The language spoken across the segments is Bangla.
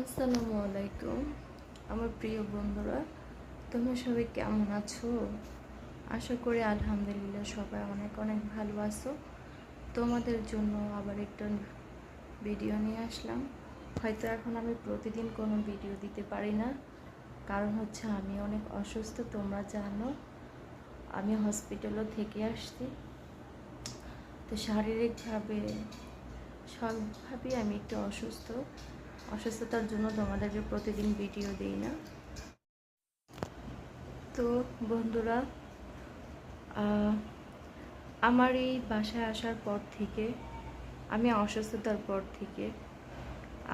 আসসালামু আলাইকুম, আমার প্রিয় বন্ধুরা, তোমরা সবাই কেমন আছো? আশা করি আলহামদুলিল্লাহ সবাই অনেক অনেক ভালো আছো। তোমাদের জন্য আবার একটা ভিডিও নিয়ে আসলাম। হয়তো এখন আমি প্রতিদিন কোনো ভিডিও দিতে পারি না, কারণ হচ্ছে আমি অনেক অসুস্থ, তোমরা জানো। আমি হসপিটালও থেকে আসছি। তো শারীরিকভাবে সবভাবেই আমি একটু অসুস্থ। অসুস্থতার জন্য তোমাদেরকে প্রতিদিন ভিডিও দিই না। তো বন্ধুরা আমার এই বাসায় আসার পর থেকে, আমি অসুস্থতার পর থেকে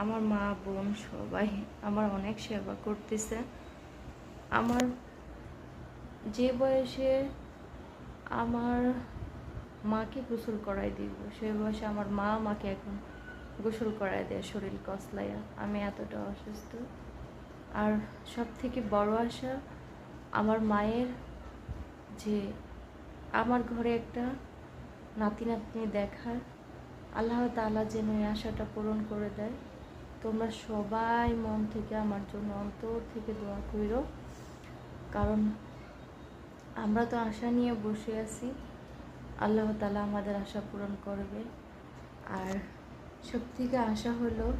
আমার মা, বোন সবাই আমার অনেক সেবা করতেছে। আমার যে বয়সে আমার মাকে গোসল করাই দিব সেই বয়সে আমার মা আমাকে এখন গোসল করায় দেয় শরীর কসলাইয়া। আমি এতটা অসুস্থ। আর সব থেকে বড় আশা আমার মায়ের যে আমার ঘরে একটা নাতি নাতনি দেখার, আল্লাহ তালা যেন এই আশাটা পূরণ করে দেয়। তোমরা সবাই মন থেকে আমার জন্য অন্তর থেকে দোয়া করো কারণ আমরা তো আশা নিয়ে বসে আছি। আল্লাহ তালা আমাদের আশা পূরণ করবে। আর থেকে আশা হলো,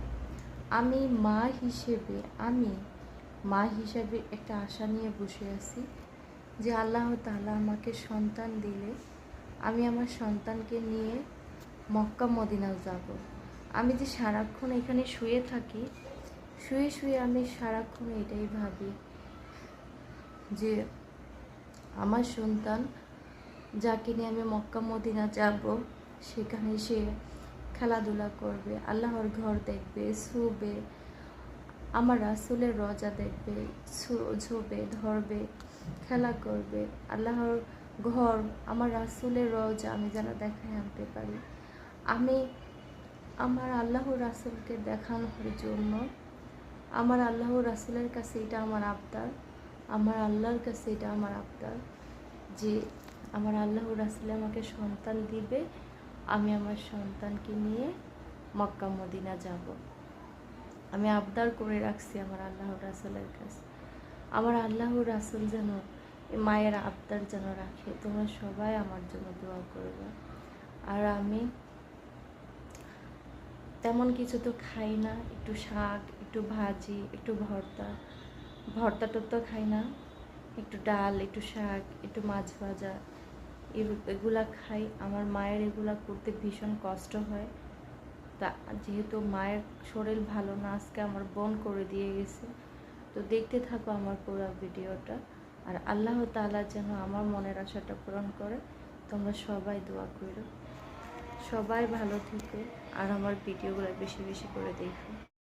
আমি মা হিসেবে, আমি মা হিসেবে একটা আশা নিয়ে বসে আছি যে আল্লাহ তাআলা আমাকে সন্তান দিলে আমি আমার সন্তানকে নিয়ে মক্কা মদিনা যাব। আমি যে সারাক্ষণ এখানে শুয়ে থাকি, শুয়ে শুয়ে আমি সারাক্ষণ এটাই ভাবি যে আমার সন্তান যাকে নিয়ে আমি মক্কা মদিনা যাব, সেখানে সে খেলাধুলা করবে, আল্লাহর ঘর দেখবে, শুবে, আমার রাসুলের রজা দেখবে ঝোবে, ধরবে, খেলা করবে। আল্লাহর ঘর, আমার রাসুলের রজা আমি যেন দেখায় আনতে পারি। আমি আমার আল্লাহর রাসুলকে দেখানোর জন্য, আমার আল্লাহ রাসুলের কাছে এটা আমার আবদার, আমার আল্লাহর কাছে এটা আমার আবদার যে আমার আল্লাহ রাসুল আমাকে সন্তান দিবে আমি আমার সন্তানকে নিয়ে মক্কা মদিনা যাব। আমি আবদার করে রাখছি আমার আল্লাহর রাসুলের কাছে। আমার আল্লাহর রাসুল যেন মায়ের আবদার যেন রাখে। তোমরা সবাই আমার জন্য দোয়া করবে। আর আমি তেমন কিছু তো খাই না। একটু শাক, একটু ভাজি, একটু ভর্তা। ভর্তা টর্তা খাই না। একটু ডাল, একটু শাক, একটু মাছ ভাজা। এগুলা খাই। আমার মায়ের এগুলা করতে ভীষণ কষ্ট হয়। তা, যেহেতু মায়ের শরীর ভালো না, আজকে আমার বোন করে দিয়ে গেছে। তো দেখতে থাকো আমার পুরো ভিডিওটা। আর আল্লাহ তাআলা যেন আমার মনের আশাটা পূরণ করে। তোমরা সবাই দোয়া করো। সবাই ভালো থেকো। আর আমার ভিডিওগুলো বেশি বেশি করে দেখো।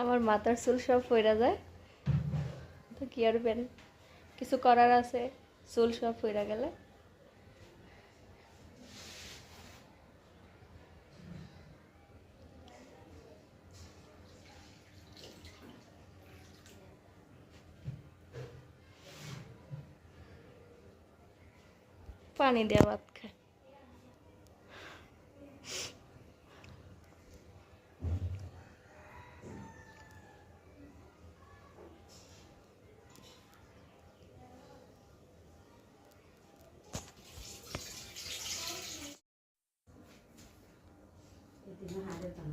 আমার মাথার চুল সব ফইরা যায়। তো কি আর বের কিছু করার আছে, চুল সব ফইরা গেলে। পানি দেওয়া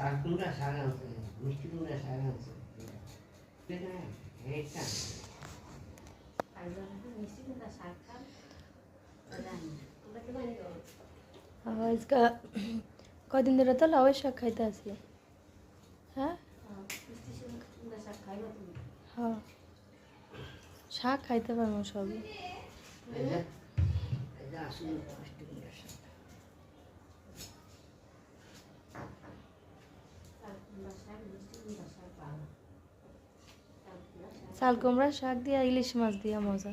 শাক কুমড়া শাক আনছে। মিষ্টি কুমড়া শাক আনছে কদিন ধরে তো লাউয়ের শাক খাইতে আছি হ্যাঁ? হ্যাঁ। শাক খাইতে পারব সবই এই যে এই যে আসলে মিষ্টি কুমড়ার শাক চাল কুমড়া শাক দিয়া ইলিশ মাছ দিয়া মজা।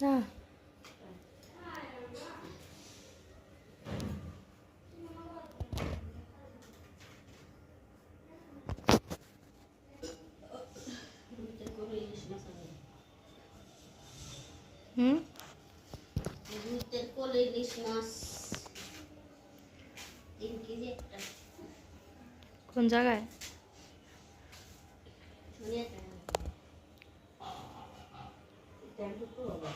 না। হুম? কোলে ইলিশ মাছ কোন জায়গায় শুনিয়ে দেন এটা একটু তো হবে